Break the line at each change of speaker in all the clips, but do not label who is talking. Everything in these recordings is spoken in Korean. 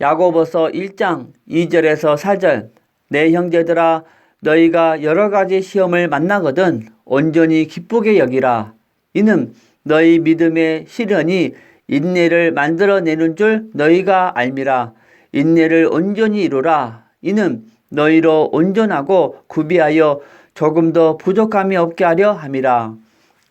야고보서 1장 2절에서 4절 내 형제들아 너희가 여러 가지 시험을 만나거든 온전히 기쁘게 여기라. 이는 너희 믿음의 시련이 인내를 만들어내는 줄 너희가 알미라. 인내를 온전히 이루라. 이는 너희로 온전하고 구비하여 조금 더 부족함이 없게 하려 함이라.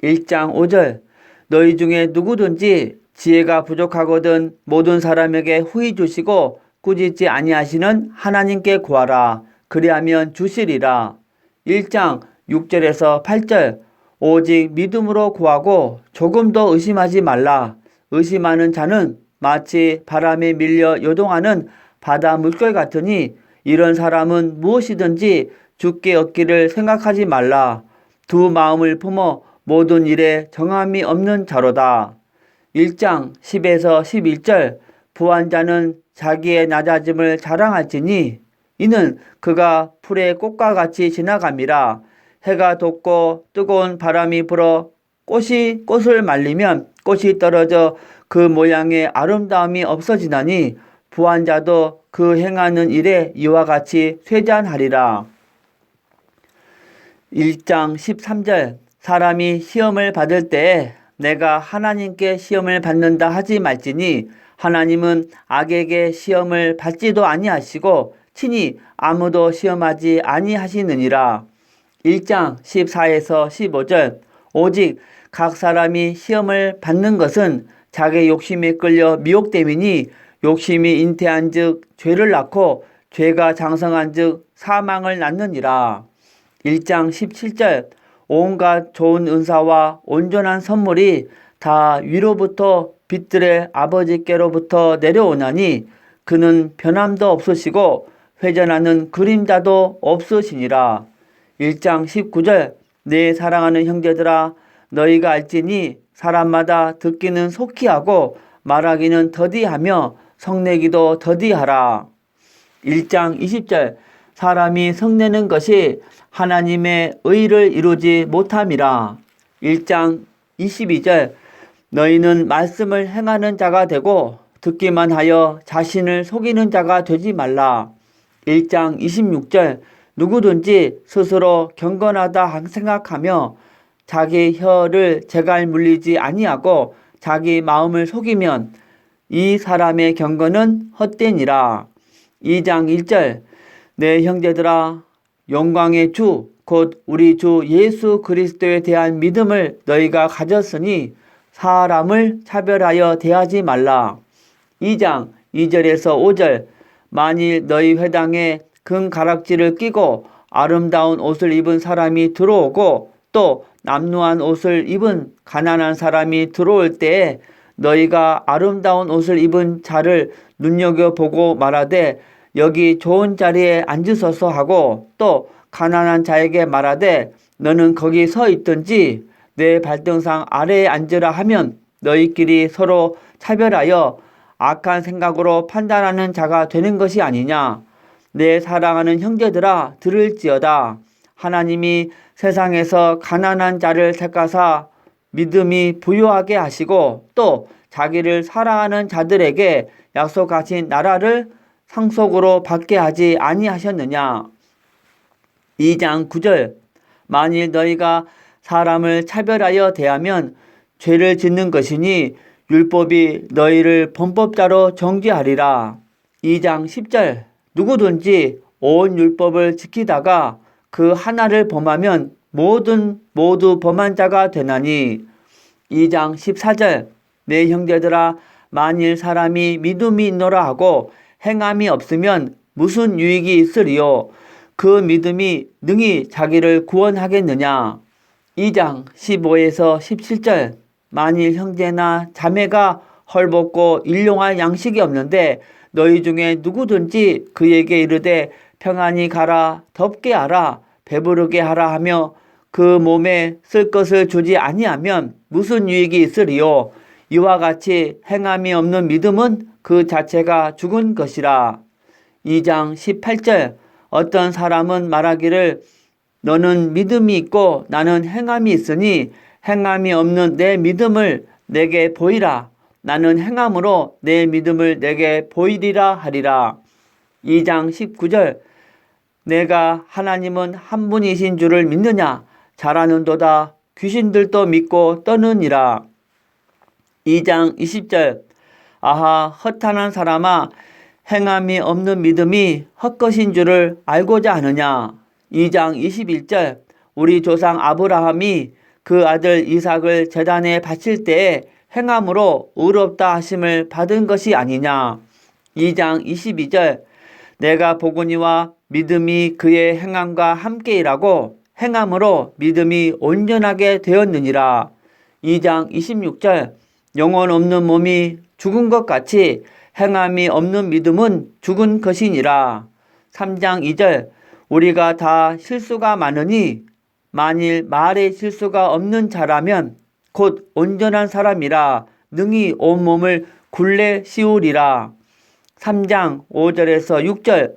1장 5절 너희 중에 누구든지 지혜가 부족하거든 모든 사람에게 후히 주시고 꾸짖지 아니하시는 하나님께 구하라. 그리하면 주시리라. 1장 6절에서 8절. 오직 믿음으로 구하고 조금 더 의심하지 말라. 의심하는 자는 마치 바람에 밀려 요동하는 바다 물결 같으니 이런 사람은 무엇이든지 죽게 얻기를 생각하지 말라. 두 마음을 품어 모든 일에 정함이 없는 자로다. 1장 10에서 11절 부한 자는 자기의 낮아짐을 자랑할지니 이는 그가 풀의 꽃과 같이 지나감이라 해가 돋고 뜨거운 바람이 불어 꽃이 꽃을 말리면 꽃이 떨어져 그 모양의 아름다움이 없어지나니 부한 자도 그 행하는 일에 이와 같이 쇠잔하리라. 1장 13절 사람이 시험을 받을 때에 내가 하나님께 시험을 받는다 하지 말지니 하나님은 악에게 시험을 받지도 아니하시고 친히 아무도 시험하지 아니하시느니라. 1장 14에서 15절 오직 각 사람이 시험을 받는 것은 자기 욕심에 끌려 미혹됨이니 욕심이 잉태한 즉 죄를 낳고 죄가 장성한 즉 사망을 낳느니라. 1장 17절 온갖 좋은 은사와 온전한 선물이 다 위로부터 빛들의 아버지께로부터 내려오나니 그는 변함도 없으시고 회전하는 그림자도 없으시니라. 1장 19절 내 사랑하는 형제들아 너희가 알지니 사람마다 듣기는 속히 하고 말하기는 더디하며 성내기도 더디하라. 1장 20절 사람이 성내는 것이 하나님의 의를 이루지 못함이라. 1장 22절 너희는 말씀을 행하는 자가 되고 듣기만 하여 자신을 속이는 자가 되지 말라. 1장 26절 누구든지 스스로 경건하다 생각하며 자기 혀를 제갈 물리지 아니하고 자기 마음을 속이면 이 사람의 경건은 헛되니라. 2장 1절 내 형제들아 영광의 주 곧 우리 주 예수 그리스도에 대한 믿음을 너희가 가졌으니 사람을 차별하여 대하지 말라. 2장 2절에서 5절 만일 너희 회당에 금 가락지를 끼고 아름다운 옷을 입은 사람이 들어오고 또 남루한 옷을 입은 가난한 사람이 들어올 때에 너희가 아름다운 옷을 입은 자를 눈여겨보고 말하되 여기 좋은 자리에 앉으소서 하고 또 가난한 자에게 말하되 너는 거기 서 있든지 내 발등상 아래에 앉으라 하면 너희끼리 서로 차별하여 악한 생각으로 판단하는 자가 되는 것이 아니냐. 내 사랑하는 형제들아 들을지어다. 하나님이 세상에서 가난한 자를 택하사 믿음이 부유하게 하시고 또 자기를 사랑하는 자들에게 약속하신 나라를 상속으로 받게 하지 아니하셨느냐. 2장 9절 만일 너희가 사람을 차별하여 대하면 죄를 짓는 것이니 율법이 너희를 범법자로 정죄하리라. 2장 10절 누구든지 온 율법을 지키다가 그 하나를 범하면 모든 모두 범한 자가 되나니 2장 14절 내 형제들아 만일 사람이 믿음이 있노라 하고 행함이 없으면 무슨 유익이 있으리요? 그 믿음이 능히 자기를 구원하겠느냐? 2장 15에서 17절. 만일 형제나 자매가 헐벗고 일용할 양식이 없는데 너희 중에 누구든지 그에게 이르되 평안히 가라 덥게 하라 배부르게 하라 하며 그 몸에 쓸 것을 주지 아니하면 무슨 유익이 있으리요? 이와 같이 행함이 없는 믿음은 그 자체가 죽은 것이라 2장 18절 어떤 사람은 말하기를 너는 믿음이 있고 나는 행함이 있으니 행함이 없는 내 믿음을 내게 보이라. 나는 행함으로 내 믿음을 내게 보이리라 하리라. 2장 19절 내가 하나님은 한 분이신 줄을 믿느냐? 잘하는도다. 귀신들도 믿고 떠느니라. 2장 20절 아하 허탄한 사람아 행함이 없는 믿음이 헛것인 줄을 알고자 하느냐. 2장 21절 우리 조상 아브라함이 그 아들 이삭을 제단에 바칠 때에 행함으로 의롭다 하심을 받은 것이 아니냐. 2장 22절 내가 보거니와 믿음이 그의 행함과 함께 일하고 행함으로 믿음이 온전하게 되었느니라. 2장 26절 영혼 없는 몸이 죽은 것 같이 행함이 없는 믿음은 죽은 것이니라. 3장 2절 우리가 다 실수가 많으니 만일 말에 실수가 없는 자라면 곧 온전한 사람이라 능히 온몸을 굴레 씌우리라. 3장 5절에서 6절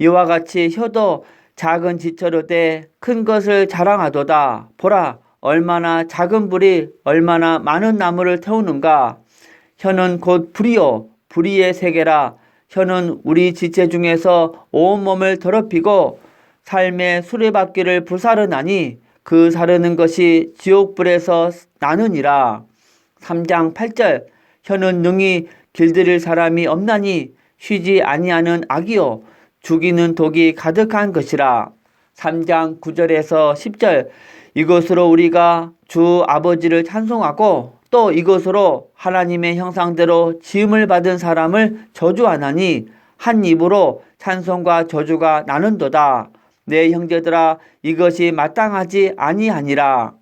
이와 같이 혀도 작은 지처로 돼 큰 것을 자랑하도다. 보라 얼마나 작은 불이 얼마나 많은 나무를 태우는가. 혀는 곧 불이요 불의의 세계라. 혀는 우리 지체 중에서 온몸을 더럽히고 삶의 수레바퀴를 불사르나니 그 사르는 것이 지옥불에서 나느니라. 3장 8절 혀는 능히 길들일 사람이 없나니 쉬지 아니하는 악이요 죽이는 독이 가득한 것이라. 3장 9절에서 10절 이것으로 우리가 주 아버지를 찬송하고 또 이것으로 하나님의 형상대로 지음을 받은 사람을 저주하나니 한 입으로 찬송과 저주가 나는도다. 내 형제들아 이것이 마땅하지 아니하니라.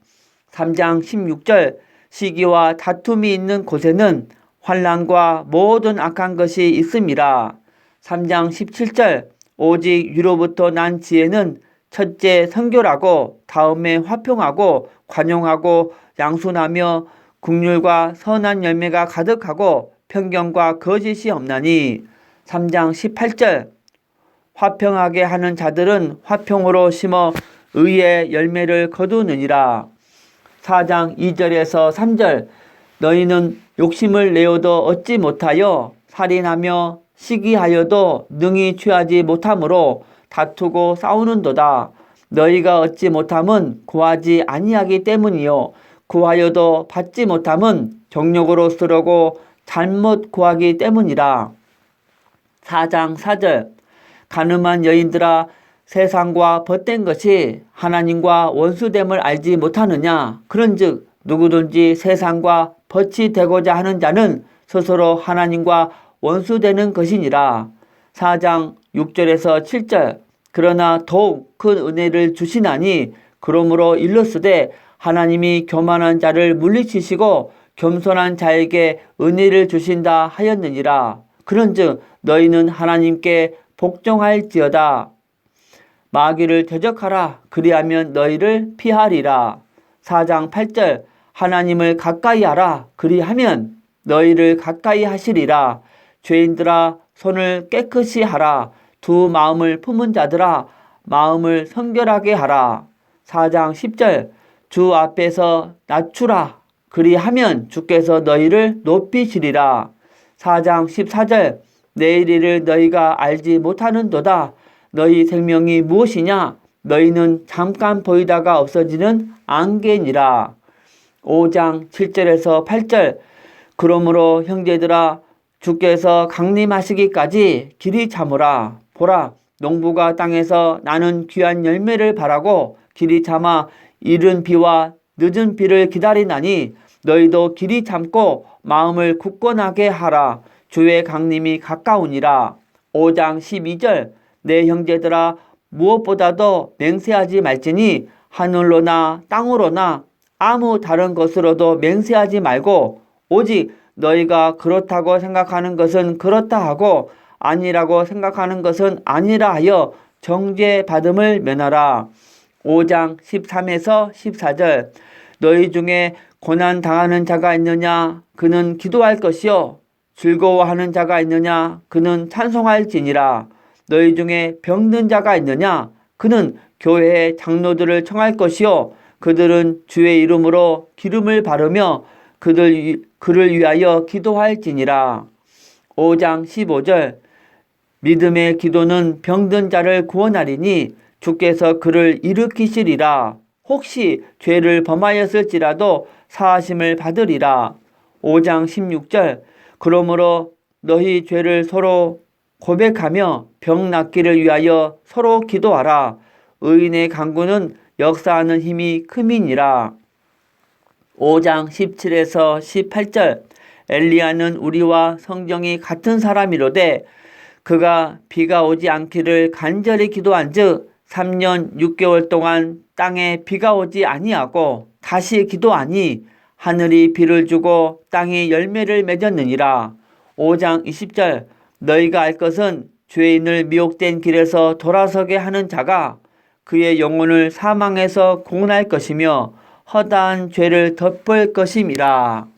3장 16절 시기와 다툼이 있는 곳에는 환란과 모든 악한 것이 있음이라. 3장 17절 오직 위로부터 난 지혜는 첫째 선교라고 다음에 화평하고 관용하고 양순하며 국률과 선한 열매가 가득하고 편견과 거짓이 없나니 3장 18절 화평하게 하는 자들은 화평으로 심어 의의 열매를 거두느니라 4장 2절에서 3절 너희는 욕심을 내어도 얻지 못하여 살인하며 시기하여도 능히 취하지 못하므로 다투고 싸우는도다. 너희가 얻지 못함은 구하지 아니하기 때문이요. 구하여도 받지 못함은 정욕으로 쓰려고 잘못 구하기 때문이라. 4장 4절. 가늠한 여인들아 세상과 벗된 것이 하나님과 원수됨을 알지 못하느냐? 그런즉 누구든지 세상과 벗이 되고자 하는 자는 스스로 하나님과 원수되는 것이니라. 4장 6절에서 7절. 그러나 더욱 큰 은혜를 주시나니 그러므로 일렀으되 하나님이 교만한 자를 물리치시고 겸손한 자에게 은혜를 주신다 하였느니라. 그런즉 너희는 하나님께 복종할지어다. 마귀를 대적하라. 그리하면 너희를 피하리라. 4장 8절 하나님을 가까이 하라. 그리하면 너희를 가까이 하시리라. 죄인들아 손을 깨끗이 하라. 두 마음을 품은 자들아 마음을 성결하게 하라. 4장 10절 주 앞에서 낮추라. 그리하면 주께서 너희를 높이시리라. 4장 14절. 내일 일을 너희가 알지 못하는도다. 너희 생명이 무엇이냐? 너희는 잠깐 보이다가 없어지는 안개니라. 5장 7절에서 8절. 그러므로 형제들아 주께서 강림하시기까지 길이 참으라. 보라 농부가 땅에서 나는 귀한 열매를 바라고 길이 참아 이른 비와 늦은 비를 기다리나니 너희도 길이 참고 마음을 굳건하게 하라. 주의 강림이 가까우니라. 5장 12절. 내 형제들아 무엇보다도 맹세하지 말지니 하늘로나 땅으로나 아무 다른 것으로도 맹세하지 말고 오직 너희가 그렇다고 생각하는 것은 그렇다 하고 아니라고 생각하는 것은 아니라 하여 정죄 받음을 면하라. 5장 13에서 14절 너희 중에 고난 당하는 자가 있느냐? 그는 기도할 것이요. 즐거워하는 자가 있느냐? 그는 찬송할지니라. 너희 중에 병든 자가 있느냐? 그는 교회의 장로들을 청할 것이요. 그들은 주의 이름으로 기름을 바르며 그들 위- 그를 위하여 기도할지니라. 5장 15절 믿음의 기도는 병든 자를 구원하리니 주께서 그를 일으키시리라. 혹시 죄를 범하였을지라도 사하심을 받으리라. 5장 16절 그러므로 너희 죄를 서로 고백하며 병 낫기를 위하여 서로 기도하라. 의인의 강구는 역사하는 힘이 크민이라. 5장 17에서 18절 엘리야는 우리와 성정이 같은 사람이로되 그가 비가 오지 않기를 간절히 기도한즉 3년 6개월 동안 땅에 비가 오지 아니하고 다시 기도하니 하늘이 비를 주고 땅이 열매를 맺었느니라. 5장 20절 너희가 알 것은 죄인을 미혹된 길에서 돌아서게 하는 자가 그의 영혼을 사망에서 공론할 것이며 허다한 죄를 덮을 것임이라.